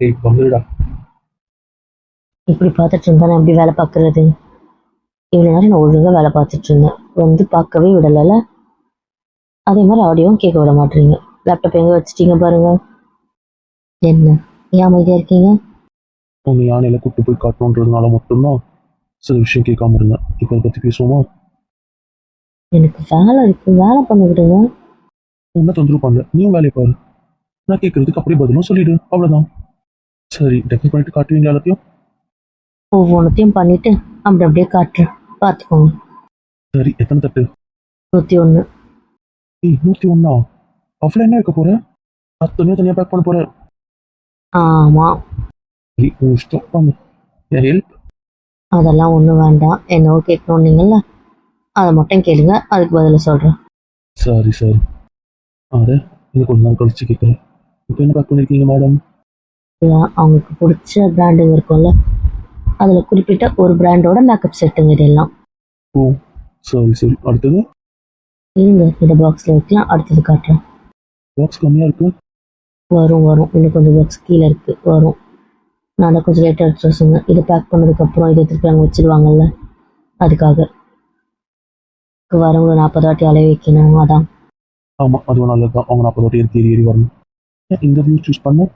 ஏய் வந்துடுடா. இப்படி பார்த்துட்டு இருந்தா நான் எப்படி வேலை பார்க்கறது? இவ்வளோ நேரம் நான் ஒழுங்காக வேலை பார்த்துட்டு இருந்தேன். வந்து பார்க்கவே விடலைல. அதே மாதிரி ஆடியோவும் கேட்க விட மாட்டீங்க லேப்டாப் எங்கே வச்சுட்டீங்க பாருங்க. என்ன? ஏன் அமைதியாக இருக்கீங்க? உன்னை யானையில் கூட்டு போய் காட்டணுன்றதுனால மட்டும்தான் சில விஷயம் கேட்காம இருந்தேன். இப்போ அதை பற்றி பேசுவோமா? எனக்கு வேலை இருக்கு. வேலை பண்ண விடுங்க என்ன தொந்தரவு பண்ணல? நீயும் வேலையை பாரு. நான் கேட்கறதுக்கு அப்படியே பதிலும் சொல்லிடு. அவ்வளோதான் சரி டெக்னிக் பண்ணிட்டு காட்டுவீங்களா எல்லாத்தையும்? ஒவ்வொன்றத்தையும் பண்ணிட்டு அப்படி அப்படியே காட்டுறேன். பார்த்துக்கோங்க. சரி எத்தனை தட்டு? நூற்றி ஒன்று ஏய் நூற்றி ஒன்றா அவ்வளோ என்ன வைக்க போற? அத்தனையும் தனியாக பேக் பண்ண போற? ஆமாம் சரி உன் இஷ்டம். என் ஹெல்ப் அதெல்லாம் ஒன்றும் வேண்டாம். என்னவோ கேட்கணுன்னீங்கல்ல அதை மட்டும் கேளுங்க. அதுக்கு பதில் சொல்கிறேன் சரி சரி. அதை இன்னும் கொஞ்ச நாள் கழிச்சு கேட்குறேன். இப்போ என்ன பேக் பண்ணியிருக்கீங்க மேடம் அவங்களுக்கு பிடிச்ச பிராண்டுங்க இருக்கும்ல அதில் குறிப்பிட்ட ஒரு பிராண்டோட மேக்கப் செட்டுங்க இதெல்லாம் ஓ சரி சரி. அடுத்தது? இருங்க இந்த பாக்ஸில் வைக்கலாம். அடுத்தது காட்டுறேன். பாக்ஸ் கம்மியாக இருக்கு? வரும் வரும். இன்னும் கொஞ்சம் பாக்ஸ் கீழே இருக்குது வரும். நான் கொஞ்சம் லேட்டாக எடுத்து சொன்னேன் இதை பேக் பண்ணதுக்கப்புறம் இதை திருப்பி அங்கே வச்சிருவாங்கல்ல அதுக்காக. வரவங்க நாற்பது வாட்டி அலைய வைக்கணும் அதான். ஆமாம் அதுவும் நல்லது தான் அவங்க நாற்பது வாட்டி ஏறி ஏறி வரணும். இந்த வியூ சூஸ் பண்ண?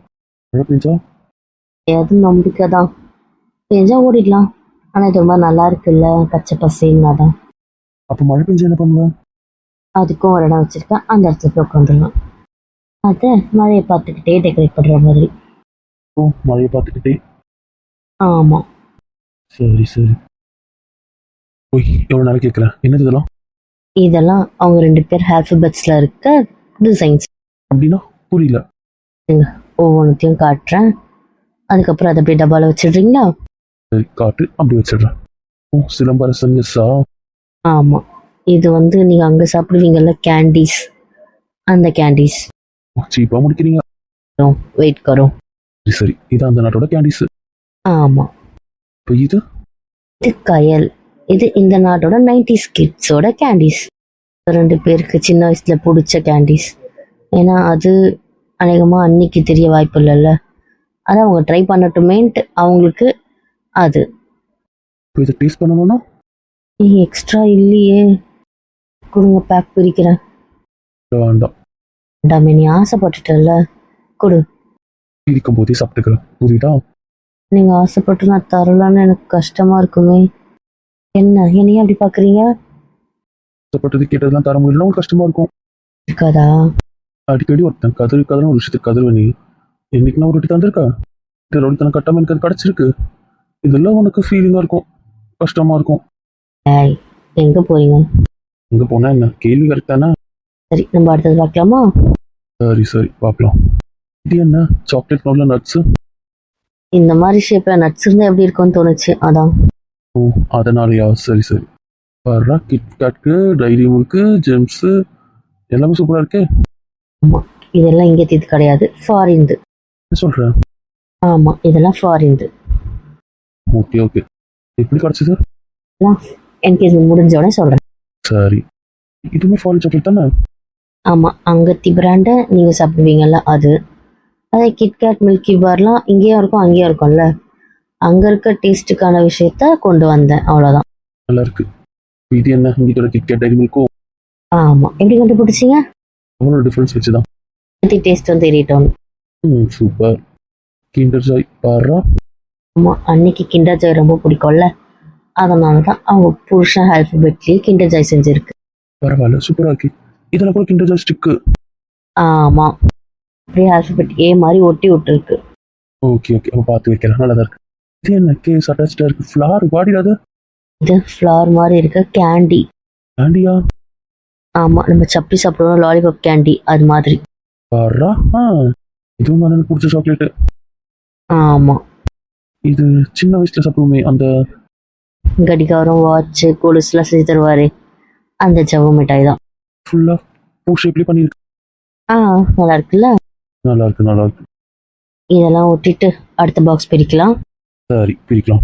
மழை பெஞ்சா அது நம்பிக்கை தான் பெஞ்சா ஓடிடலாம். ஆனால் இது ரொம்ப நல்லா இருக்குல்ல பச்சை பசேன்னா தான் அப்போ மழை பெஞ்சா என்ன பண்ணுவேன் அதுக்கும் ஒரு இடம் வச்சுருக்கேன். அந்த இடத்துல உட்காந்துடலாம். அதை மழையை பார்த்துக்கிட்டே டெக்கரேட் பண்ணுற மாதிரி. ஓ மழையை பார்த்துக்கிட்டே? ஆமாம் சரி சரி. ஓய் எவ்வளோ நேரம் கேட்குறேன் என்னது இதெல்லாம்? இதெல்லாம் அவங்க ரெண்டு பேர் ஆல்ஃபபெட்ஸில் இருக்க டிசைன்ஸ் அப்படின்னா புரியல. ஒவ்வொன்றத்தையும் காட்டுறேன். அதுக்கப்புறம் அதை அப்படியே டப்பாவில் வச்சிடுறீங்களா? காட்டு. அப்படி வச்சிடுறேன். ஓ சிலம்பரசன் எஸ்ஸா ஆமாம் இது வந்து நீங்கள் அங்கே சாப்பிடுவீங்கல்ல கேண்டீஸ் அந்த கேண்டீஸ் சீப்பாக முடிக்கிறீங்க. வெயிட் கரும் சரி சரி. இது அந்த நாட்டோட கேண்டிஸ் ஆமாம் இப்போ இது? இது கயல். இது இந்த நாட்டோட நைன்டிஸ் கிட்ஸோட கேண்டீஸ் ரெண்டு பேருக்கு சின்ன வயசுல பிடிச்ச கேண்டீஸ் ஏன்னா அது அநேகமாக அன்னைக்கு தெரிய வாய்ப்பு இல்லைல்ல? அதை அவங்க ட்ரை பண்ணட்டுமேன்ட்டு அவங்களுக்கு அது. இப்போ இதை டேஸ்ட் பண்ணணும்னா? எக்ஸ்ட்ரா இல்லையே. கொடுங்க பேக் பிரிக்கிறேன். வேண்டாம். டாமே நீ ஆசைப்பட்டுட்டல கொடு. இருக்கும் போதே சாப்பிட்டுக்கிறேன். புரியுதா? நீங்கள் ஆசைப்பட்டு நான் தரலான்னு எனக்கு கஷ்டமா இருக்குமே. என்ன என்னைய அப்படி பார்க்குறீங்க கஷ்டப்பட்டது கேட்டதெல்லாம் தர முடியலன்னா உங்களுக்கு கஷ்டமா இருக்கும். இருக்காதா? அடிக்கடி ஒருத்தன் கதறி கதறி ஒரு விஷயத்துக்கு கதறுவ நீ என்னைக்கு நான் ஒரு வாட்டி தந்திருக்கா? இந்த ரொடித்தனம் கட்டாம எனக்கு அது கிடச்சிருக்கு. இதெல்லாம் உனக்கு ஃபீலிங்காக இருக்கும். கஷ்டமா இருக்கும். ஏய் எங்கே போறீங்க? இங்கே போனா என்ன? கேள்வி கரெக்ட் தானே சரி நம்ம அடுத்தது பார்க்கலாமா? சரி சரி பார்க்கலாம். இது என்ன? சாக்லேட் நோட்ல நட்ஸு இந்த மாதிரி ஷேப்பில் நட்ஸ் இருந்தால் எப்படி இருக்கும்னு தோணுச்சு அதான். ஓ அதனாலயா? சரி சரி. வர்றா கிட்கேட்க்கு டைரி மில்க்கு ஜெம்ஸு எல்லாமே சூப்பராக இருக்கே? இதெல்லாம் இங்கே தீது கிடையாது. ஃபாரின்து என்ன சொல்கிறேன் ஆமாம் இதெல்லாம் ஃபாரின்து ஓகே ஓகே எப்படி கிடச்சிது? என்கேஜ்மெண்ட் முடிஞ்ச உடனே சொல்கிறேன் சரி. இதுவுமே ஃபாரின் சாக்லேட் தானே? ஆமாம் அங்கத்தி பிராண்டை நீங்கள் சாப்பிடுவீங்கல்ல அது. அதே கிட்கேட் மில்கி பார்லாம் இங்கேயும் இருக்கும் அங்கேயும் இருக்கும்ல. அங்கே இருக்க டேஸ்ட்டுக்கான விஷயத்த கொண்டு வந்தேன் அவ்வளோதான் நல்லா இருக்கு. இது என்ன? இங்கே கிட்கேட் டைரி மில்க்கும் ஆமாம் எப்படி கண்டுபிடிச்சிங்க? அவ்வளோ டிஃப்ரென்ஸ் வச்சு தான். டேஸ்ட் வந்து தெரியட்டும் ம் சூப்பர் கிண்டர் ஜாய் பாரா ஆமாம் அன்னைக்கு கிண்டர் ஜாய் ரொம்ப பிடிக்கும்ல. அதனால தான் அவங்க புருஷன் ஆல்ஃபபெட்லேயே கிண்டர் ஜாய் செஞ்சுருக்கு. பரவாயில்ல சூப்பராக இருக்கு இதில் கூட கிண்டர் ஜாய் ஸ்டிக்கு ஆமாம் அப்படியே ஆல்ஃபபெட் ஏ மாதிரி ஒட்டி விட்டுருக்கு. Okay okay. அப்போ பார்த்து வைக்கலாம். நல்லா தான் இருக்கு. இது என்ன கேஸ் அட்டாச்சாக இருக்கு? ஃப்ளார் பாடிடாது இது ஃப்ளவர் மாதிரி இருக்க. கேண்டி ஆண்டியா ஆமாம் நம்ம சப்பி சாப்பிடுவோம் லாலிபாப் கேண்டி அது மாதிரி. ஆ இதுவும் எனக்கு பிடிச்ச சாக்லேட்டு ஆமாம் இது சின்ன வயசுல சாப்பிடுவோமே அந்த கடிகாரம் வாட்ச் கொலுசுலாம் செஞ்சு தருவாரு அந்த ஜவ்வு மிட்டாய் தான். ஃபுல்லாக பூ ஷேப்லேயே பண்ணியிருக்கு ஆ நல்லா இருக்குல்ல? நல்லா இருக்கு நல்லா இருக்கு. இதெல்லாம் ஒட்டிட்டு அடுத்த பாக்ஸ் பிரிக்கலாம். சரி பிரிக்கலாம்.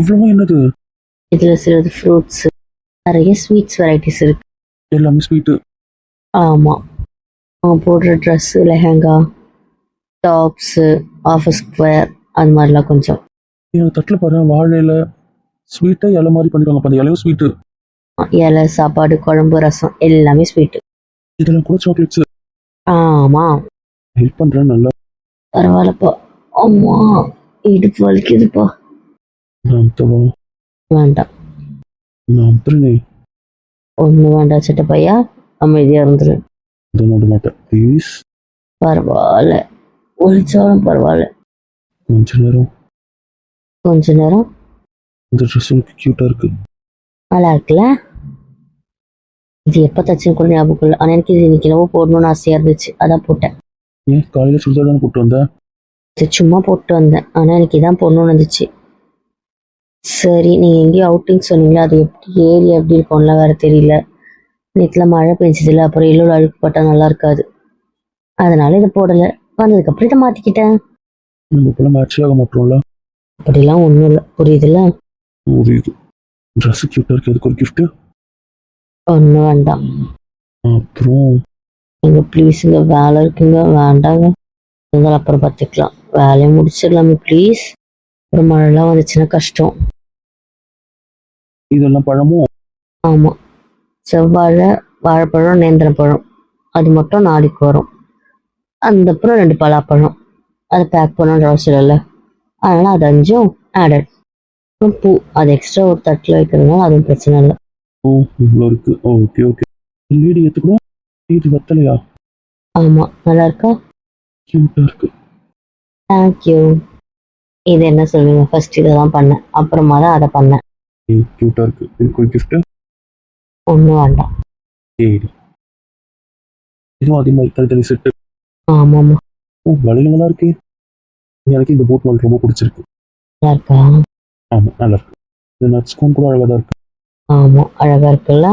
இவ்வளோ என்னது? இதில் சிலது ஃப்ரூட்ஸ் நிறைய ஸ்வீட்ஸ் வெரைட்டிஸ் இருக்கு. எல்லாமே ஸ்வீட்டு ஆமாம் அவங்க போடுற dress lehenga tops office square அது மாதிரிலாம் கொஞ்சம். என் தட்டில் பாரு வாழை இலை ஸ்வீட்டாக இலை மாதிரி பண்ணிருக்காங்க அப்ப அந்த இலையும் ஸ்வீட்டு இலை சாப்பாடு குழம்பு ரசம் எல்லாமே ஸ்வீட்டு இதெல்லாம் கூட சாக்லேட்ஸ் ஆமாம் ஹெல்ப் பண்ணுறேன் நல்லா. பரவாயில்லப்பா அம்மா இடுப்பு வலிக்குதுப்பா. நான் தவா. வேண்டாம். நான் பிறனே ஒன்றும் வேண்டாம் சிட்ட பையா அமைதியாக இருந்துரு. இதை நோட மாட்டேன். ப்ளீஸ் பரவாயில்ல. ஒழிச்சாலும் பரவாயில்ல. கொஞ்ச நேரம். கொஞ்ச நேரம். இந்த ட்ரெஸ் எனக்கு க்யூட்டாக இருக்கு. நல்லா இருக்குல்ல? இது எப்போ தச்சுன்னு கூட ஞாபகம் இல்லை. ஆனால் எனக்கு இது இன்னைக்கு என்னவோ போடணும்னு ஆசையாக இருந்துச்சு. அதான் போட்டேன். ஏன்? காலையில் சுடிதார் தானே போட்டு வந்தேன் இது சும்மா போட்டு வந்தேன். ஆனால் எனக்கு இதான் போடணும்னு இருந்துச்சு. சரி நீங்கள் எங்கேயும் அவுட்டிங் சொன்னீங்களா? அது எப்படி? ஏரி எப்படி இருக்கும்லாம் வேற தெரியல. நேற்றுலாம் மழை பெஞ்சதில்ல அப்புறம் எல்லோட அழுக்கு பட்டால் நல்லா இருக்காது. அதனால இதை போடலை. வந்ததுக்கப்புறம் இதை மாற்றிக்கிட்டேன் இப்போலாம் மேட்ச் ஆக மாட்டோம்ல? அப்படிலாம் ஒன்றும் இல்லை. புரியுதுல்ல? புரியுது. ட்ரெஸ் க்யூட்டாக இருக்கு. அதுக்கு ஒரு gift? ஒன்றும் வேண்டாம். அப்புறம்? எங்க ப்ளீஸுங்க வேலை இருக்குங்க. வேண்டாங்க. இருந்தாலும் அப்புறம் பார்த்துக்கலாம். வேலையை முடிச்சிடலாமே ப்ளீஸ் அப்புறம் மழைலாம் வந்துச்சுன்னா கஷ்டம். இதெல்லாம் பழமும் ஆமாம் செவ்வாழை வாழைப்பழம் நேந்திரப்பழம். அது மட்டும் நாளைக்கு வரும். அந்த அப்புறம் ரெண்டு பலாப்பழம். அதை பேக் பண்ணணுன்ற அவசியம் இல்லை. அதனால் அது அஞ்சும் ஆடட் அப்புறம் பூ. அது எக்ஸ்ட்ரா ஒரு தட்டில் வைக்கிறதுனால அதுவும் பிரச்சனை இல்லை. ஓ இவ்வளோ இருக்கு. ஓகே ஓகே லேடி ஏற்றுக்கணும் இது வெத்தலையா? ஆமாம் நல்லா இருக்கா? க்யூட்டாக இருக்கு. தேங்க்யூ இது என்ன சொல்லுவீங்க ஃபர்ஸ்ட் இதை தான் பண்ணேன். அப்புறமா தான் அதை பண்ணேன். க்யூட்டாக இருக்கு. இதுக்கு ஒரு ஒன்றும் வேண்டாம். சரி இதுவும் அதே மாதிரி தனித்தனி செட்டு ஆமாம்மா. ஓ வளையங்களா இருக்கே. எனக்கு இந்த போட் மாடல் ரொம்ப பிடிச்சிருக்கு. நல்லா இருக்கா? ஆமாம் நல்லா இருக்கு. இந்த நட்ஸ் கோன் கூட அழகாக தான் இருக்கு. ஆமாம் அழகாக இருக்குல்ல?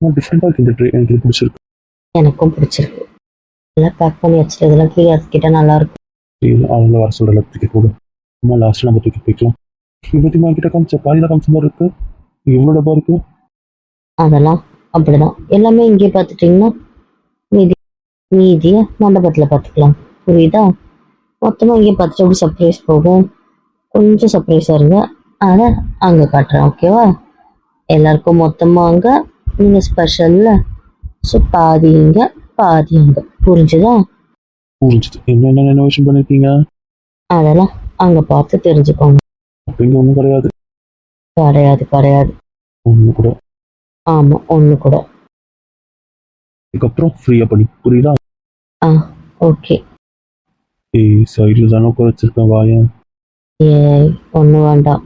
டிஃப்ரெண்ட்டாக இருக்கு இந்த ட்ரே எனக்கு இது பிடிச்சிருக்கு. எனக்கும் பிடிச்சிருக்கு. எல்லாம் பேக் பண்ணி வச்சுட்டு இதெல்லாம் கிட்ட நல்லா இருக்கும். அவங்க வர சொல்கிற டிக்கெட் கூட அம்மா லாஸ்ட்டில் நம்ம டிக்கெட் போய்க்கலாம். மூணு கிட்ட காமிச்ச பாதியில் காமிச்ச மாதிரி இருக்கு. எவ்வளோ டப்பா இருக்கு. அதெல்லாம் அப்படிதான். எல்லாமே இங்கே பார்த்துட்டிங்கன்னா மீதி மீதியை மண்டபத்தில் பார்த்துக்கலாம். புரியுதா? மொத்தமாக இங்கே பார்த்துட்டு அப்படி சர்ப்ரைஸ் போகும். கொஞ்சம் சர்ப்ரைஸாக இருங்க. அதை அங்கே காட்டுறேன் ஓகேவா எல்லாருக்கும் மொத்தமாக அங்கே. நீங்கள் ஸ்பெஷலில் ஸோ பாதி இங்கே பாதி அங்கே. புரிஞ்சுதா? புரிஞ்சுது. என்னென்ன ரெனோவேஷன் பண்ணியிருக்கீங்க அதெல்லாம் அங்கே பார்த்து தெரிஞ்சுக்கோங்க. இங்கே ஒன்றும் கிடையாது. கிடையாது கிடையாது. ஒன்று கூட. ஆமாம் ஒன்று கூட. இதுக்கப்புறம் ஃப்ரீயாக பண்ணி புரியுதா? ஆ ஓகே. ஏய் சைடில் தானே உட்கார வச்சிருக்கேன் வாயன் ஏய் ஒன்று வேண்டாம்.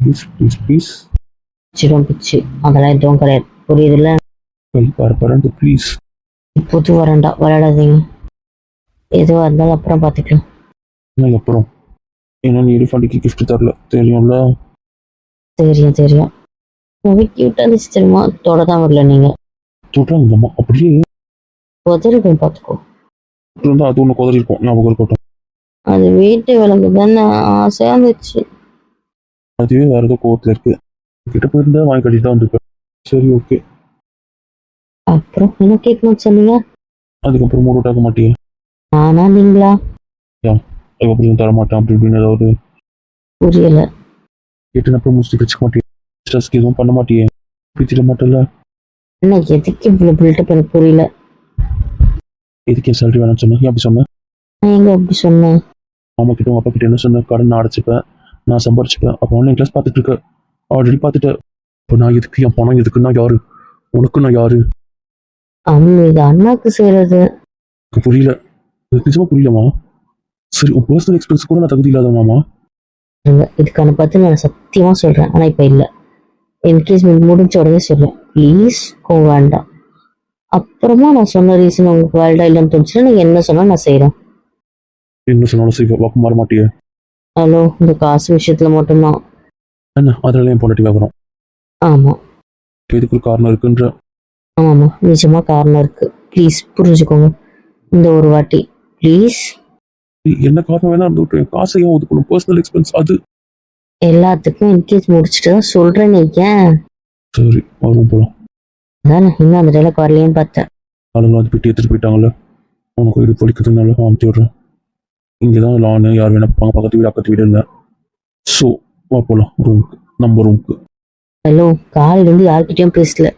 ப்ளீஸ் ப்ளீஸ் ப்ளீஸ் பிச்சிடும் பிச்சு. அதெல்லாம் எதுவும் கிடையாது. புரியுதுல்ல? கை பாரு பரண்டு ப்ளீஸ் புது வரண்டா விளையாடாதீங்க. எதுவாக இருந்தாலும் அப்புறம் பார்த்துக்கலாம். அப்புறம் ஏன்னா நீ ரீஃபண்டுக்கு கிஃப்ட் தரல. தெரியும்ல? தெரியும் தெரியும். ரொம்ப க்யூட்டாக இருந்துச்சு தெரியுமா? தொட தான் வரல நீங்கள் அம்மா அப்படியே. உதறிடும் பார்த்துக்கோ. இருந்தால் அது ஒன்று குதறி இருக்கும் ஞாபகம் இருக்கட்டும். அது வீட்டு விலங்கு தானே ஆசையாக இருந்துச்சு. அதுவே வேற ஏதோ கோவத்தில் இருக்கு. கிட்ட போயிருந்தா வாங்கி கட்டிட்டு தான் வந்திருப்பேன். சரி ஓகே அப்புறம் என்ன கேட்கணும்னு சொன்னீங்க? அதுக்கப்புறம் மூட் ஆக மாட்டியே. நானா நீங்களா? அதுக்கப்புறம் தர மாட்டேன் அப்படி இப்படின்னு ஏதாவது புரியல. கேட்டு அப்புறம் முடிச்சுட்டு வச்சுக்க மாட்டியே. ஸ்ட்ரெஸ்க்கு எதுவும் பண்ண மாட்டியே. பிரிச்சிட மாட்டேல்ல என்ன எதுக்கு இவ்வளோ பில்டப் எனக்கு புரியல. எதுக்கு என் சேலரி வேணாம்னு சொன்னேன் அப்படி சொன்னேன் நான் எங்க அப்படி சொன்னேன்? மாமா கிட்ட உங்க அப்பா கிட்ட என்ன சொன்னேன் கடன் நான் அடைச்சிப்பேன். நான் சம்பாரிச்சுப்பேன். அப்போ ஆன்லைன் கிளாஸ் பார்த்துட்டு இருக்க. ஆல்ரெடி பார்த்துட்டேன். இப்போ நான் எதுக்கு? என் பணம் எதுக்கு நான் யாரு? உனக்கு நான் யாரு? அம்மு இது அண்ணாக்கு செய்யறது. புரியல. நிஜமா புரியலமா சரி உன் பர்சனல் எக்ஸ்பீரியன்ஸ் கூட நான் தகுதி இல்லாதவனாமா இருங்க இதுக்கான பதில் நான் சத்தியமாக சொல்கிறேன் ஆனால் இப்போ இல்லை. என்கேஜ்மெண்ட் முடிஞ்ச உடனே சொல்கிறேன் ப்ளீஸ் கோ வேண்டாம் அப்புறமா நான் சொன்ன ரீசன் உங்களுக்கு வேல்டா இல்லைன்னு தோணுச்சுன்னா நீங்கள் என்ன சொன்னால் நான் செய்கிறேன் என்ன சொன்னாலும் சரி வாக்கு மாற மாட்டியே. ஹலோ இந்த காசு விஷயத்தில் மட்டும்தான். என்ன? அதனால என் பொண்டாட்டி விவரம் ஆமாம் இதுக்கு ஒரு காரணம் இருக்குன்ற? ஆமாம்மா நிஜமாக காரணம் இருக்குது ப்ளீஸ் புரிஞ்சுக்கோங்க. இந்த ஒரு வாட்டி. ப்ளீஸ் என்ன காரணம் வேணா இருந்துட்டு என் காசை ஏன் ஒதுக்கணும் பர்சனல் எக்ஸ்பென்ஸ் அது. எல்லாத்துக்கும் என்கேஜ் முடிச்சுட்டு தான் சொல்கிறேன் ஏன் சரி வரும் போலாம். அதான் நான் இன்னும் அந்த டைலாக் வரலையேன்னு பார்த்தேன். ஆளுங்க அது பிட்டி எடுத்துட்டு போயிட்டாங்கல்ல? உனக்கு இது பிடிக்கிறதுனால அமுத்தி விடுறேன். இங்கே தான் லானு யார் வேணா பார்ப்பாங்க. பக்கத்து வீடு அக்கத்து வீடு இல்லை. ஸோ வா போகலாம் ரூமுக்கு நம்ம ரூமுக்கு ஹலோ காலையிலேருந்து யார்கிட்டயும் பேசல.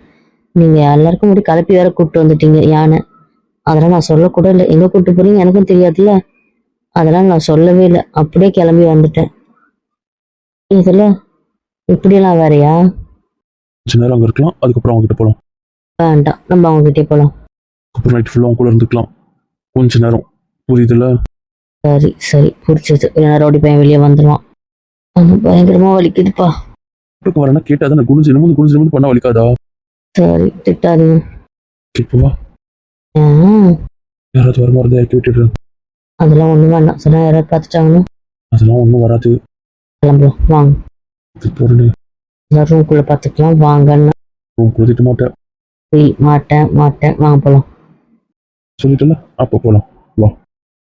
நீங்க எல்லாருக்கும் முடி கலப்பி வேற கூப்பிட்டு வந்துட்டீங்க யானை. அதெல்லாம் நான் சொல்லக்கூட இல்லை. எங்க கூப்பிட்டு போறீங்க எனக்கும் தெரியாதுல்ல. அதெல்லாம் நான் சொல்லவே இல்லை. அப்படியே கிளம்பி வந்துட்டேன். இதுல இப்படியெல்லாம் வேறயா? கொஞ்ச நேரம் அங்கே இருக்கலாம் அதுக்கப்புறம் அவங்க கிட்ட போகலாம் வேண்டாம் நம்ம அவங்க கிட்டே போலாம். அப்புறம் நைட் ஃபுல்லாக அவங்க கூட இருந்துக்கலாம். கொஞ்ச நேரம். புரியுதுல்ல? சரி சரி புடிச்சது இல்லைன்னா ரோடி பையன் வெளியே வந்துடுவான் ஆனா பயங்கரமா வலிக்குதுப்பா. வீட்டுக்கு வரேன்னா கேட்டால் தானே குனிஞ்சு நிமிந்து குனிஞ்சு நிமிந்து பண்ண வலிக்காதா? சரி திட்டாதீங்க. இப்போ வா. யாராவது வர மாதிரி இறக்கி விட்டுடுறேன் அதெல்லாம் ஒண்ணும் வேண்டாம். சொன்னா யாராவது பார்த்துட்டாங்கன்னா அதெல்லாம் ஒன்றும் வராது. கிளம்பலாம். வாங்க. பொருள் ரூம்குள்ள பார்த்துக்கலாம். வாங்கன்னு. ரூம் கொடுத்துட்டு மாட்டேன். போய் மாட்டேன் மாட்டேன். வாங்க போலாம். சொல்லிட்டுல அப்போ போகலாம்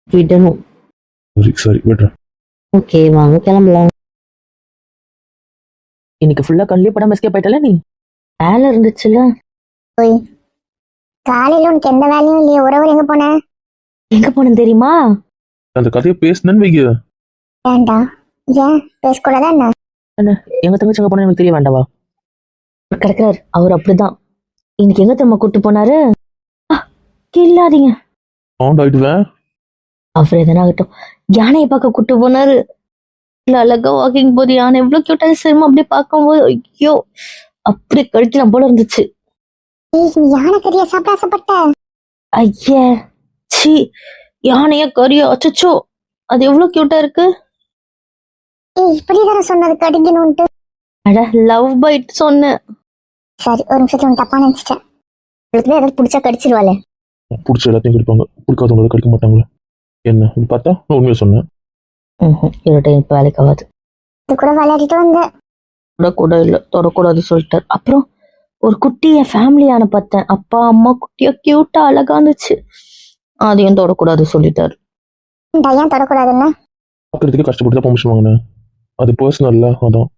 விடணும். சரி சரி விடுறேன். ஓகே வாங்க கிளம்பலாம். இன்னைக்கு ஃபுல்லா கண்ணிலே படம் எஸ்கேப் ஆயிட்டல நீ? வேலை இருந்துச்சுல. போய் காலையில உனக்கு எந்த வேலையும் இல்லையே. உறவு எங்க போன? எங்க போனேன் தெரியுமா? அந்த கதையை பேசுனேன்னு வைங்க. ஏன்டா ஏன்? பேசக்கூடாதா என்ன? எங்க தங்கச்சி அங்க போனா எனக்கு தெரிய வேண்டாவா? அவர் கிடக்குறாரு அவர் அப்படிதான். இன்னைக்கு எங்க திரும்ப கூட்டு போனாரு? கில்லாதீங்க சவுண்ட் ஆயிடுவேன். அவர் எதனா ஆகட்டும். யானையை பார்க்க கூட்டு போனாரு. அழகா வாக்கிங் போது யானை எவ்வளவு கியூட்டா சரிமா அப்படியே பார்க்கும்போது ஐயோ அப்படி கழிக்கலாம் போல இருந்துச்சு. யானை கறியா சாப்பிட ஆசைப்பட்ட? ஐயே. சி யானைய கறியோ அச்சச்சோ அது எவ்வளவு கியூட்டா இருக்கு. ஏய் சொன்னது கடிக்கணும்ட்டு அட லவ் பைட் சொன்னேன். சரி ஒரு நிமிஷத்துல உன் தப்பா நினைச்சிட்டேன். உங்களுக்கு ஏதாவது பிடிச்சா கடிச்சிருவாளே. பிடிச்ச எல்லாத்தையும் கடிப்பாங்க. பிடிக்காதவங்க கடிக்க மாட்டாங்களே. என்ன இப்படி பார்த்தா? நான் உண்மையை சொன்னேன். இருட்டை இப்ப வேலைக்கு ஆகாது. இது கூட விளையாடிட்டு வந்த தொடக்கூட இல்ல தொடக்கூடாது சொல்லிட்டார். அப்புறம் ஒரு குட்டிய ஃபேமிலியான பார்த்தேன். அப்பா அம்மா குட்டியா கியூட்டா அழகா இருந்துச்சு. அதையும் தொடக்கூடாது சொல்லிட்டாரு. ஏன் தொடக்கூடாதுன்னு? பார்க்கறதுக்கே கஷ்டப்பட்டு தான் பெர்மிஷன் வாங்கினேன். அது பர்சனல்ல அதான்.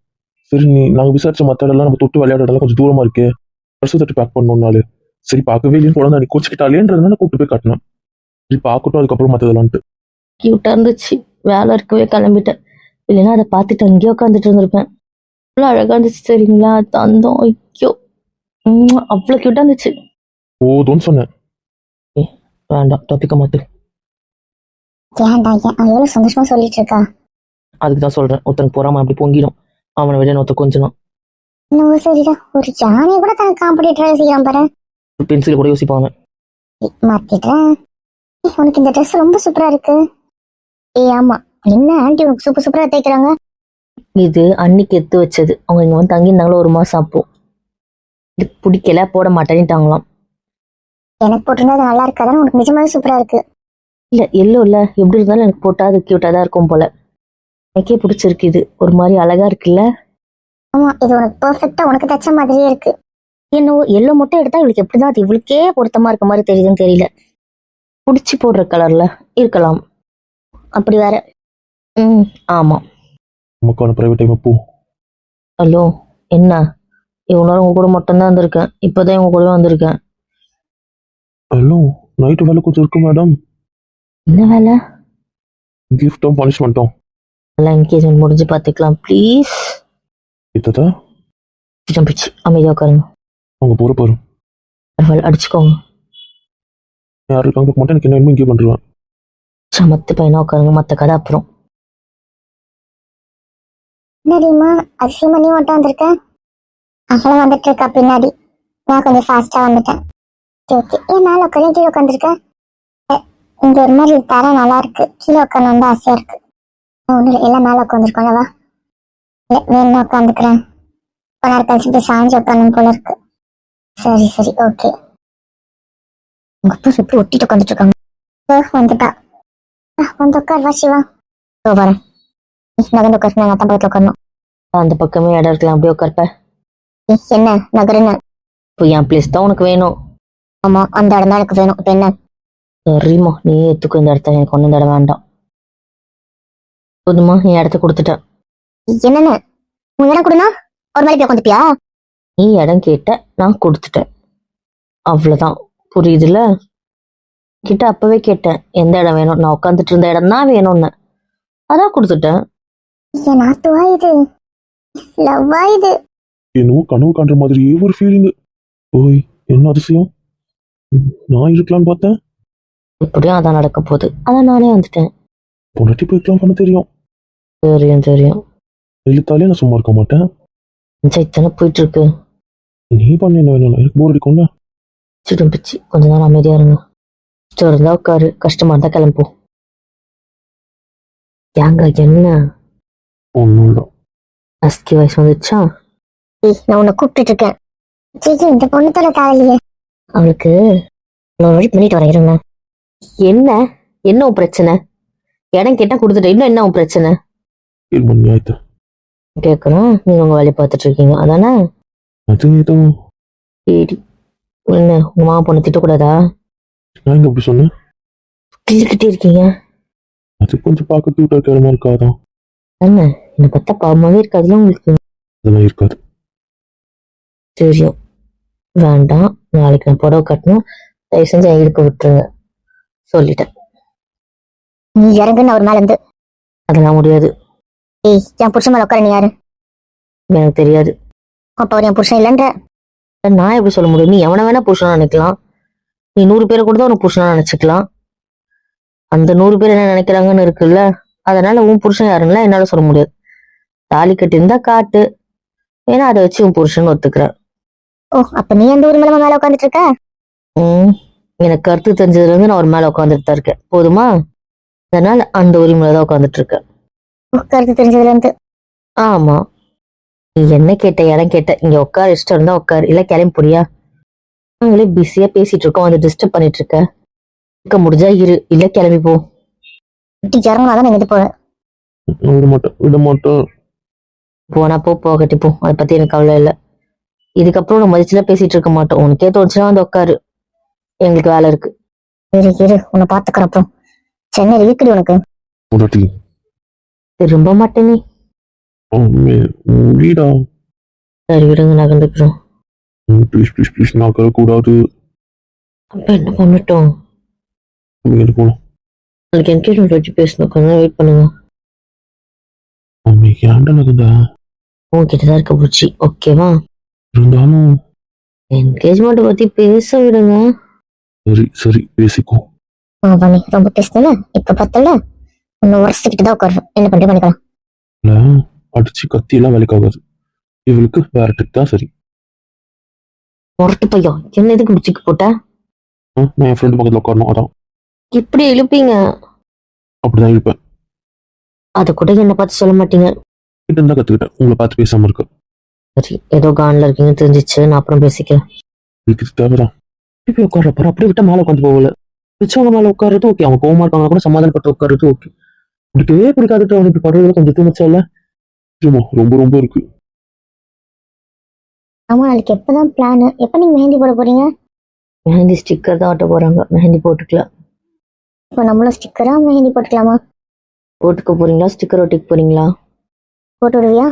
சரி நீ நாங்கள் விசாரிச்ச மற்ற இடம்லாம் நம்ம தொட்டு விளையாட இடம்லாம் கொஞ்சம் தூரமா இருக்கே. வருஷம் தட்டு பேக் பண்ணணும்னாலே. சரி பார்க்கவே இல்லைன்னு குழந்தை நீ கோச்சிக்கிட்டாலேன்றதுனால கூப்பிட்டு போய் காட்டினேன். சரி பார்க்கட்டும் அதுக்கப்புறம் மற்றதெல்லான்ட்டு கியூட்டா இருந்துச்சு. வேலை இருக்கவே கிளம்பிட்டேன். இல்லைன்னா அதை பார்த்துட்டு அங்கேயே உட்காந்துட்டு இருந்திருப்பேன். அவ்வளோ அழகா இருந்துச்சு சரிங்களா தந்தம் ஐயோ. அவ்வளோ கியூட்டா இருந்துச்சு. போதும்னு சொன்னேன். வேண்டாம் டாபிக்க மாத்து. ஏன்டா ஏன் அவன் எவ்வளவு சந்தோஷமா சொல்லிட்டு இருக்கா அதுக்கு தான் சொல்றேன் ஒருத்தனுக்கு போறாம அப்படி பொங்கிடும். அவனை விட ஒருத்த கொஞ்சம் சரிடா. ஒரு யானையை கூட தனக்கு காம்படிட்டரா யோசிக்கிறான் பாரு. பென்சில் கூட யோசிப்பாங்க மாத்திட்டேன் ஏய், உனக்கு இந்த ட்ரெஸ் ரொம்ப சூப்பரா இருக்கு. ஏய் ஆமா. என்ன ஆன்ட்டி உனக்கு சூப்பர் சூப்பரா தைக்கிறாங்க இது அன்னைக்கு எடுத்து வச்சது. அவங்க இங்க வந்து தங்கியிருந்தாங்களோ ஒரு மாசம் அப்போ. இது பிடிக்கல போட மாட்டேன்ட்டாங்களாம் எனக்கு போட்டிருந்தா அது நல்லா இருக்காதான் உனக்கு நிஜமாவே சூப்பரா இருக்கு. இல்ல எல்லோ இல்ல. எப்படி இருந்தாலும் எனக்கு போட்டா அது கியூட்டா தான் இருக்கும் போல. எனக்கே பிடிச்சிருக்கு இது. ஒரு மாதிரி அழகா இருக்குல்ல? ஆமா இது உனக்கு பெர்ஃபெக்ட்டா உனக்கு தச்ச மாதிரியே இருக்கு. என்னவோ எல்லோ மட்டும் எடுத்தா இவளுக்கு எப்படிதான் அது இவளுக்கே பொருத்தமா இருக்க மாதிரி தெரியுதுன்னு தெரியல. பிடிச்சி போடுற கலர்ல இருக்கலாம். அப்படி வேற. ம் ஆமா. நமக்கான ப்ரைவேட் டைம் போ. ஹலோ என்ன? இவ்வளோ நேரம் உங்க கூட மட்டும்தான் வந்திருக்கேன். இப்போதான் இவங்க கூடவே வந்திருக்கேன். ஹலோ நைட்டு வேலை கொஞ்சம் இருக்கு மேடம் என்ன வேலை? கிஃப்ட்டும் பனிஷ்மெண்ட்டும் எல்லாம் என்கேஜ்மெண்ட் முடிஞ்சு பார்த்துக்கலாம் ப்ளீஸ் இத்ததா பிச்சு அமைதியாக உட்காருங்க. அவங்க போகிற பாரு. பரவாயில்ல அடிச்சுக்கோங்க. யார் இருக்காங்க மாட்டேன் எனக்கு என்ன இங்கே பண்ணுறேன் சமத்து பையனா உட்காருங்க மற்ற கதை அப்புறம். என்ன தெரியுமா அதிசயமா நீ மட்டும் வந்திருக்க? அவளும் வந்துட்டு இருக்கா பின்னாடி. நான் கொஞ்சம் ஃபாஸ்டா வந்துட்டேன். ஓகே ஏன் மேல உட்காந்து கீழே உட்காந்துருக்க இங்க ஒரு மாதிரி தர நல்லா இருக்கு. கீழே உட்காந்து ஆசையா இருக்கு. ஒன்றும் எல்லாம் மேல உட்காந்துருக்கோம்ல வா இல்லை வேணும் உட்காந்துக்கிறேன் கொஞ்ச நேரம் கழிச்சு போய் சாஞ்சு உட்காந்து போல இருக்கு. சரி சரி ஓகே உங்க அப்பா ஒட்டிட்டு உட்காந்துட்டு இருக்காங்க ஓ, வந்துட்டா வந்து உட்கார் வா சிவா. இதோ வரேன். நீ நகர்ந்து உட்காரு. நான் பக்கத்தில் உட்காரணும். அந்த பக்கமே இடம் இருக்கலாம் அப்படியே உட்காருப்ப. என்ன? நகருன்னு இப்போ என் பிளேஸ் தான் உனக்கு வேணும். ஆமா அந்த இடம் தான் எனக்கு வேணும். இப்ப என்ன? சரிம்மா நீ எடுத்துக்கோ இந்த இடத்த எனக்கு ஒன்றும் இந்த இடம் வேண்டாம். போதுமா நீ இடத்த கொடுத்துட்டேன் என்னன்னு? உன் இடம் கொடுனா ஒரு மாதிரி போய் உட்காந்துப்பியா நீ இடம் கேட்ட நான் கொடுத்துட்டேன். அவ்வளோதான் புரியுதுல்ல? கிட்ட அப்பவே கேட்டேன் எந்த இடம் வேணும்? நான் உட்காந்துட்டு இருந்த இடம் தான் வேணும்னு. அதான் கொடுத்துட்டேன். என் நாத்துவா இது? லவ்வா இது? என்னவோ கனவு காண்ற மாதிரியே ஒரு ஃபீலிங் ஓய் என்ன அதிசயம்? நான் இருக்கலாம்னு பார்த்தேன். இப்படியும் அதான் நடக்க போகுது. அதான் நானே வந்துட்டேன். பொண்டாட்டி போய்க்கலாம் பண்ண தெரியும். தெரியும் தெரியும். இழுத்தாலே நான் சும்மா இருக்க மாட்டேன். பஞ்சாயத்து போயிட்டு இருக்கு நீ பண்ண என்ன வேணும் எனக்கு போர் அடிக்கும்ல. சிடும் பிச்சு. கொஞ்ச நேரம் அமைதியா இருங்க. இஷ்டம் இருந்தா உட்காரு. கஷ்டமா இருந்தா கிளம்பும் ஏங்க என்ன? ஒன்றும் இல்லை அஸ்கி வயசு வந்துச்சா நான் உன்னை கூப்பிட்டு இருக்கேன். இந்த பொண்ணு தொலை தாவலியே அவளுக்கு நான் வழி பண்ணிட்டு வரேன் இருங்க. என்ன? என்ன உன் பிரச்சனை? இடம் கேட்டா கொடுத்துட்டேன் இன்னும் என்ன உன் பிரச்சனை? ஏழு நியாயத்தை. கேட்கணும். நீங்க உங்க வேலையை பார்த்துட்டு இருக்கீங்க. அதானே? அது ஏதோ. சரி என்ன உங்க மாமா பொண்ணு திட்டக்கூடாதா? நான் இங்க அப்படி சொன்னேன்? கிள்ளிக்கிட்டே இருக்கீங்க. அது கொஞ்சம் பார்க்க இருக்கிற மாதிரி இருக்காதான் என்ன என்னை பார்த்தா பாவமாவே இருக்காதுல உங்களுக்கு? அதெல்லாம் இருக்காது. தெரியும். வேண்டாம் நாளைக்கு நான் புடவை கட்டணும். தயவு செஞ்சு என் விட்டுருங்க. சொல்லிட்டேன். நீ இறங்குன்னு அவர் மேல இருந்து அதெல்லாம் முடியாது. ஏய் என் புருஷன் மேல உட்கார நீ யாரு? எனக்கு தெரியாது. அப்ப அவர் என் புருஷன் இல்லைன்ற? நான் எப்படி சொல்ல முடியும்? நீ எவனை வேணா புருஷனா நினைக்கலாம். நீ நூறு பேரை கூட தான் உனக்கு புருஷனா நினைச்சுக்கலாம். அந்த நூறு பேர் என்ன நினைக்கிறாங்கன்னு இருக்குல்ல அதனால உன் புருஷன் யாருன்னா என்னால சொல்ல முடியாது. தாலி கட்டியிருந்தா காட்டு. ஏன்னா அதை வச்சு உன் புருஷன் ஒத்துக்கிறேன் ஓ அப்ப நீ எந்த ஊர் மேல மேல உட்காந்துட்டு இருக்க ம் எனக்கு கருத்து தெரிஞ்சதுல இருந்து நான் ஒரு மேல உட்காந்துட்டு தான் இருக்கேன். போதுமா? அதனால அந்த உரிமையில தான் உட்காந்துட்டு இருக்கேன் கருத்து தெரிஞ்சதுல இருந்து ஆமா. நீ என்ன கேட்ட இடம் கேட்ட? இங்க உட்கார் இஷ்டம் இருந்தா உட்கார். இல்ல கிளம்பி போறியா? நாங்களே பிஸியா பேசிட்டு இருக்கோம். வந்து டிஸ்டர்ப் பண்ணிட்டு இருக்க இருக்க முடிஞ்சா இரு. இல்ல கிளம்பி போ. இப்படி இறங்கினாதான் நான் இது போவேன். விட மாட்டேன் விட மாட்டேன் போனா போ போகட்டி போ. அதை பத்தி எனக்கு கவலை இல்ல. இதுக்கப்புறம் நம்ம மதிச்சுல பேசிட்டு இருக்க மாட்டோம். உனக்கே தோணுச்சுன்னா வந்து உட்காரு. எங்களுக்கு வேலை இருக்கு. இரு இரு. உன்னை பாத்துக்கிறேன் அப்புறம் சென்னையில் இருக்குடி உனக்கு பொண்டாட்டி திரும்ப மாட்டேன் வீடா? சரி விடுங்க நகர்ந்துக்கிறோம் ப்ளீஸ் ப்ளீஸ் ப்ளீஸ் நான் கூடாது அப்ப என்ன பண்ணட்டும்? இங்கே போகலாம் நாளைக்கு என்கேஜ்மெண்ட் வச்சு பேசணும். கொஞ்ச நேரம் வெயிட் பண்ணுங்க. அம்மே ஏன்டா உங்ககிட்ட தான் இருக்க பூச்சி. ஓகேவா இருந்தாலும் என்கேஜ்மெண்ட் பத்தி பேச விடுங்க. சரி சரி பேசிக்கோ. பண்ணி ரொம்ப பேசுனல? இப்ப பத்தல? உன்னை உரசிக்கிட்டு தான் உட்காருவேன் என்ன பண்ற பண்ணிக்கலாம். இல்ல அடிச்சு கத்தி எல்லாம் வேலைக்கு ஆகாது இவளுக்கு வேற ட்ரிக் தான் சரி. முரட்டு பையன். என்ன எதுக்கு முடிச்சுக்கு போட்ட? நான் என் ஃப்ரெண்டு பக்கத்தில் உட்காரணும் அதான். இப்படி இழுப்பீங்க அப்படிதான் இருப்பேன் அதை கூட என்ன பார்த்து சொல்ல மாட்டீங்க. கிட்ட இருந்தா கத்துக்கிட்டேன். உங்களை பார்த்து பேசாம இருக்க. சரி ஏதோ கான்ல இருக்கீங்க தெரிஞ்சிச்சு. நான் அப்புறம் பேசிக்கிறேன். இதுக்கு இது தேவைதான் இப்படி உட்கார்றப்ப அப்படியே விட்டா மேல உட்காந்து போகல. பிடிச்சவங்க மேல உட்கார்றது ஓகே அவங்க கோவமா இருக்காங்க கூட சமாதானப்பட்டு உட்கார்றது ஓகே பிடிக்கவே பிடிக்காதுட்டு அவனுக்கு இப்படி படுறது கொஞ்சம் தூமிச்சா இல்ல? நிச்சயமா ரொம்ப ரொம்ப இருக்கு. ஆமா நாளைக்கு எப்பதான் பிளான் எப்ப நீங்க மெஹந்தி போட போறீங்க? மெஹந்தி ஸ்டிக்கர் தான் ஆட்ட போறாங்க. மெஹந்தி போட்டுக்கலாம் இப்போ நம்மளும் ஸ்டிக்கரா மெஹந்தி போட்டுக்கலாமா? போட்டுக்க போறீங்களா? ஸ்டிக்கர் ஒட்டிக்க போறீங்களா? போட்டு விடுவியா?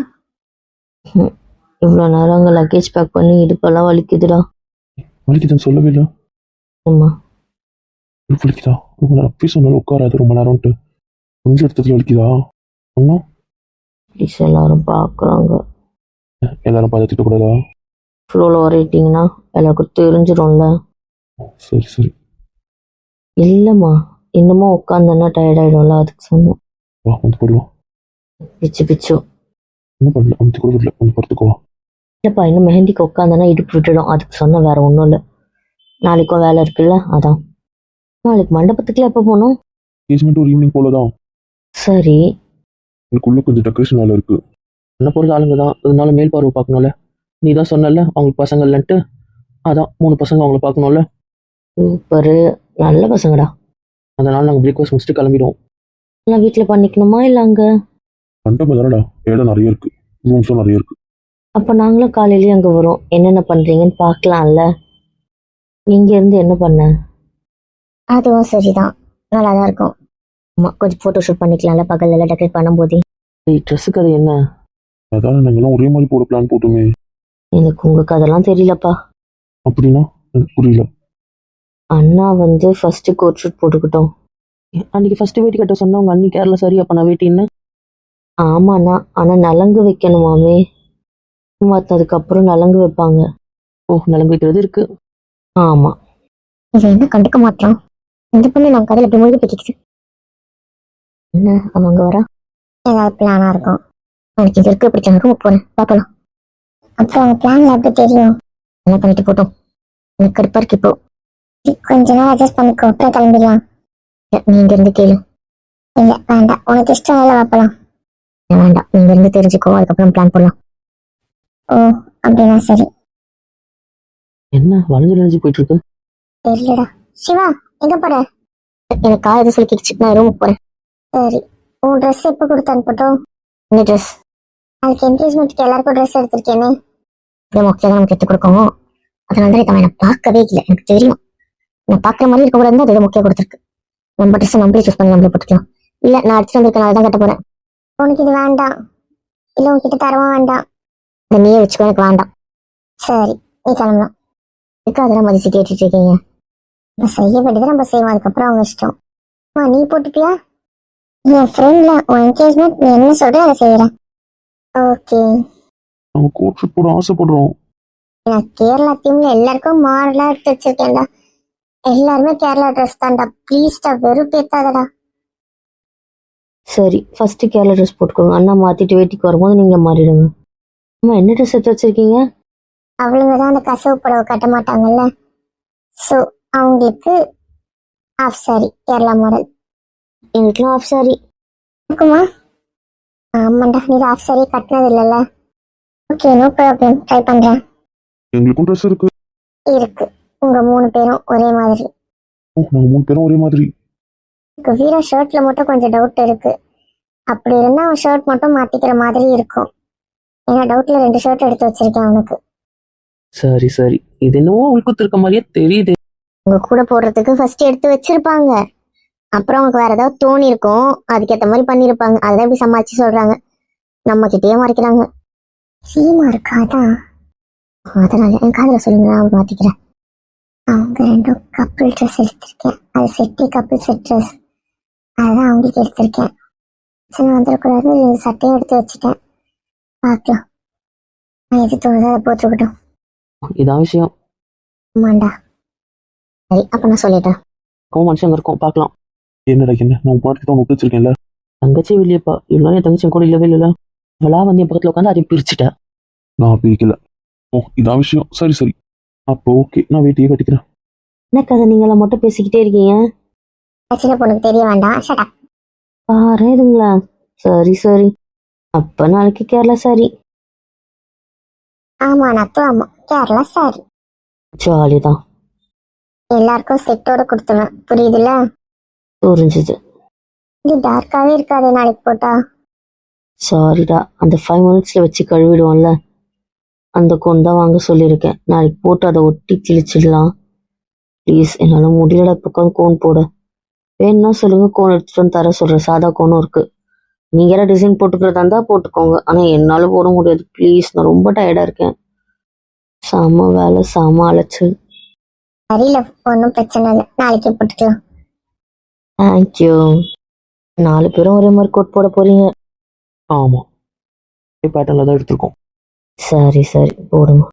இவ்வளோ நேரம் அங்கே லக்கேஜ் பேக் பண்ணி இடுப்பெல்லாம் வலிக்குதுடா. வலிக்குதுன்னு சொல்லவே இல்லை. ஆமா வலிக்குதா? ரொம்ப நேரம் அப்பயே சொன்னாலும் உட்காராது ரொம்ப நேரம்ட்டு கொஞ்சம் எடுத்ததுல வலிக்குதா? ஒன்னா ப்ளீஸ் எல்லாரும் பார்க்குறாங்க எல்லாரும் பார்த்து திட்டக்கூடாதா ஃப்ளோவில் வரையிட்டீங்கன்னா எல்லாருக்கும் தெரிஞ்சிடும்ல சரி சரி. இல்லைம்மா இன்னமும் உட்காந்தேன்னா டயர்ட் ஆயிடும்ல அதுக்கு சொன்னேன். வா வந்து போடுவா பிச்சு பிச்சு. ஒன்றும் பண்ணல அமைத்து கூட விடல வந்து படுத்துக்கோவா இல்லைப்பா இன்னும் மெஹந்திக்கு உட்காந்தேன்னா இடுப்பு விட்டுடும். அதுக்கு சொன்ன வேற ஒன்றும் இல்லை. நாளைக்கும் வேலை இருக்குல்ல அதான். நாளைக்கு மண்டபத்துக்குலாம் எப்போ போகணும்? என்கேஜ்மெண்ட் ஒரு ஈவினிங் போல தான் சரி. எனக்குள்ள கொஞ்சம் டெக்கரேஷன் வேலை இருக்கு. என்ன பொறுத்த ஆளுங்க தான். இருந்தாலும் மேல் பார்வை பார்க்கணும்ல. நீ தான் சொன்னல அவங்களுக்கு பசங்க இல்லைன்ட்டு அதான் மூணு பசங்க அவங்கள பார்க்கணும்ல. சூப்பரு. நல்ல பசங்கடா. அதனால நாங்கள் பிரேக்ஃபாஸ்ட் முடிச்சுட்டு கிளம்பிடுவோம். எல்லாம் வீட்டில் பண்ணிக்கணுமா இல்லை அங்கே? கண்டப்ப தானடா. இடம் நிறைய இருக்கு. ரூம்ஸும் நிறைய இருக்கு. அப்போ நாங்களும் காலையிலேயே அங்கே வரோம். என்னென்ன பண்ணுறீங்கன்னு பார்க்கலாம்ல. இங்க இருந்து என்ன பண்ண? அதுவும் சரிதான். நல்லா தான் இருக்கும். ஆமா கொஞ்சம் போட்டோ ஷூட் பண்ணிக்கலாம்ல பகல்ல டெக்கரேட் பண்ணும்போதே. ட்ரெஸ்ஸுக்கு அது என்ன? அதான் நாங்கெல்லாம் ஒரே மாதிரி போட பிளான் போட்டுமே. எனக்கு உங்களுக்கு அதெல்லாம் தெரியலப்பா. அப்படின்னா? எனக்கு புரியல. அண்ணா வந்து ஃபர்ஸ்ட் கோட் ஷூட் போட்டுக்கிட்டோம். அன்னைக்கு ஃபர்ஸ்ட் வேட்டி கட்ட சொன்னா உங்க அண்ணி கேரளா சாரி அப்ப நான் வேட்டின்னு ஆமாண்ணா ஆனா நலங்கு வைக்கணுமாமே. மாத்ததுக்கு அப்புறம் நலங்கு வைப்பாங்க. ஓ நலங்கு வைக்கிறது இருக்கு. ஆமா. இதை என்ன கண்டுக்க மாட்டோம் இந்த பொண்ணு நம்ம கதையில இப்படி மூழ்கி பிடிக்குது என்ன? அவங்க வரா? ஏதாவது பிளானா இருக்கும். எனக்கு இது இருக்கு பிடிச்ச ரூமுக்கு போறேன். பார்க்கலாம் அப்புறம் அவங்க பிளான்ல எப்படி தெரியும்? என்ன பண்ணிட்டு போட்டோம்? எனக்கு கடுப்பா இருக்கு இப்போ. கொஞ்ச நாள் அட்ஜஸ்ட் பண்ணிக்கோ. அப்புறம் கிளம்பிடலாம். நீ இங்க இருந்து கேளு. இல்ல வேண்டாம். உனக்கு இஷ்டம் இல்லை பார்க்கலாம் இல்ல, வேண்டாம். நீங்க இருந்து தெரிஞ்சுக்கோ. அதுக்கப்புறம் பிளான் போடலாம். ஓ அப்படின்னா சரி. என்ன வளைஞ்சு வளைஞ்சு போயிட்டு இருக்கு தெரியலடா. சிவா எங்க போற? எனக்கு காது சொல்லிக்கிடுச்சு. நான் ரூமுக்கு போறேன். சரி. உன் ட்ரெஸ் எப்போ கொடுத்து அனுப்பட்டும்? இந்த ட்ரெஸ் அதுக்கு என்கேஜ்மெண்ட்க்கு எல்லாருக்கும் ட்ரெஸ் எடுத்திருக்கேனே. இதே முக்கியம் நமக்கு எடுத்து கொடுக்கணும்? அதனால தான் இதை நான் பார்க்கவே இல்லை. எனக்கு தெரியும். நான் பார்க்குற மாதிரி இருக்க கூடாது அது முக்கியம் கொடுத்துருக்கு. நம்ம ட்ரெஸ் நம்மளே சூஸ் பண்ணி நம்மளே போட்டுக்கலாம். இல்ல நான் எடுத்துட்டு வந்திருக்கேன் தான் கட்ட போறேன். உனக்கு இது வேண்டாம். இல்ல உன்கிட்ட தரவும் வேண்டாம். இந்த நீயே வச்சுக்கோ எனக்கு வேண்டாம். சரி நீ கிளம்பலாம் எதுக்கு அதெல்லாம் மதிச்சு கேட்டுட்டு இருக்கீங்க? நம்ம செய்ய வேண்டியதை நம்ம செய்வோம் அதுக்கப்புறம் அவங்க இஷ்டம். அம்மா நீ போட்டுப்பியா? என் ஃப்ரெண்ட்ல உன் என்கேஜ்மெண்ட் நீ என்ன சொல்ற அதை செய்யறேன் ஓகே நம்ம கோட் ஷூட் போட ஆசைப்படுறோம். நான் கேரளா தீம்ல எல்லாருக்கும் மாடலா எடுத்து வச்சிருக்கேன்டா. எல்லாருமே கேரளா ட்ரெஸ் தான்டா. ப்ளீஸ்டா வெறும் பேத்தாதடா சரி ஃபர்ஸ்ட் கேரளா ட்ரெஸ் போட்டுக்கோங்க. அண்ணா மாத்திட்டு வேட்டிக்கு வரும்போது நீங்க மாறிடுங்க. அம்மா என்ன ட்ரெஸ் எடுத்து வச்சிருக்கீங்க? அவளுங்க தான் அந்த கசவு புடவை கட்ட மாட்டாங்கல்ல. ஸோ அவங்களுக்கு ஆஃப் சாரி கேரளா மாடல் எங்களுக்குலாம் ஆஃப் சாரி இருக்குமா? ஆமாண்டா நீ ஆஃப் சாரி கட்டினது இல்லைல்ல ஓகே நோ ப்ராப்ளம் ட்ரை பண்றேன். எங்களுக்கும் ட்ரெஸ் இருக்கு. இருக்கு. உங்க மூணு பேரும் ஒரே மாதிரி. ஓ நாங்க மூணு பேரும் ஒரே மாதிரி. எனக்கு வீரா ஷர்ட்ல மட்டும் கொஞ்சம் டவுட் இருக்கு. அப்படி இருந்தா அவன் ஷர்ட் மட்டும் மாத்திக்கிற மாதிரி இருக்கும். ஏன்னா டவுட்ல ரெண்டு ஷர்ட் எடுத்து வச்சிருக்கேன் அவனுக்கு. சரி சரி. இது என்னவோ உள்குத்து இருக்க மாதிரியே தெரியுது. உங்க கூட போடுறதுக்கு ஃபர்ஸ்ட் எடுத்து வச்சிருப்பாங்க. அப்புறம் அவங்களுக்கு வேற ஏதாவது தோணி இருக்கும் அதுக்கேற்ற மாதிரி பண்ணியிருப்பாங்க அதை எப்படி சமாளிச்சு சொல்றாங்க? நம்ம கிட்டேயே மறைக்கிறாங்க. சீமா இருக்காதான் அதனால என் காதல சொல்லுங்க நான் மாத்திக்கிறேன். அவங்க ரெண்டும் கப்பிள் ட்ரெஸ் எடுத்திருக்கேன். அது செட்டு கப்பிள் செட் ட்ரெஸ் அதுதான் அவங்களுக்கு எடுத்திருக்கேன். சரி வந்துடக்கூடாது சட்டையும் எடுத்து வச்சுட்டேன். பார்க்கலாம் நான் எது தோணுதோ அதை போட்டுக்கிட்டோம் இதான் விஷயம். ஆமாண்டா. சரி அப்ப நான் சொல்லிட்டேன் கோ மனுஷன் அங்க இருக்கும் பார்க்கலாம். என்னடா என்ன? நான் பாட்டுக்கு தான் ஒட்டு வச்சிருக்கேன்ல? தங்கச்சி வெளியப்பா இவ்வளோ நாள் என் தங்கச்சி என் கூட இல்லவே இல்லைல்ல. அவளா வந்து என் பக்கத்துல உட்காந்து அதையும் பிரிச்சுட்டேன் நான் பிரிக்கல ஓ இதான் விஷயம். சரி சரி. அப்போ ஓகே நான் வேட்டியே கட்டிக்கிறேன். என்ன கதை? நீங்கள மட்டும் பேசிக்கிட்டே இருக்கீங்க. சின்ன பொண்ணுக்கு தெரிய வேண்டாம். ஷட் அப் பாரு இதுங்களா சரி சரி. அப்ப நாளைக்கு கேரளா சாரி ஆமா நத்து ஆமா கேரளா சாரி ஜாலி தான் எல்லாருக்கும் செட்டோட கொடுத்துருவேன். புரியுதுல்ல? புரிஞ்சுது. இது டார்க்காவே இருக்காது நாளைக்கு போட்டா. சாரிடா அந்த ஃபைவ் மினிட்ஸ்ல வச்சு கழுவிடுவோம்ல. அந்த கோன் தான் வாங்க சொல்லியிருக்கேன். நாளைக்கு போட்டு அதை ஒட்டி கிழிச்சிடலாம். ப்ளீஸ் என்னால் முடியல இப்போ கோன் போட. வேணும்னா சொல்லுங்க கோன் எடுத்துட்டு வந்து தர சொல்றேன். சாதா கோனும் இருக்கு நீங்க யாராவது டிசைன் போட்டுக்கிறதா இருந்தா போட்டுக்கோங்க. ஆனா என்னால போட முடியாது. ப்ளீஸ் நான் ரொம்ப டயர்டா இருக்கேன். செம வேலை செம அலைச்சல். சரியில்ல ஒன்றும் பிரச்சனை இல்லை. நாளைக்கே போட்டுக்கலாம். தேங்க்யூ நாலு பேரும் ஒரே மாதிரி கோட் போட போறீங்க. ஆமா. பேட்டர்ல தான் எடுத்திருக்கோம். சரி சரி. போடுங்க.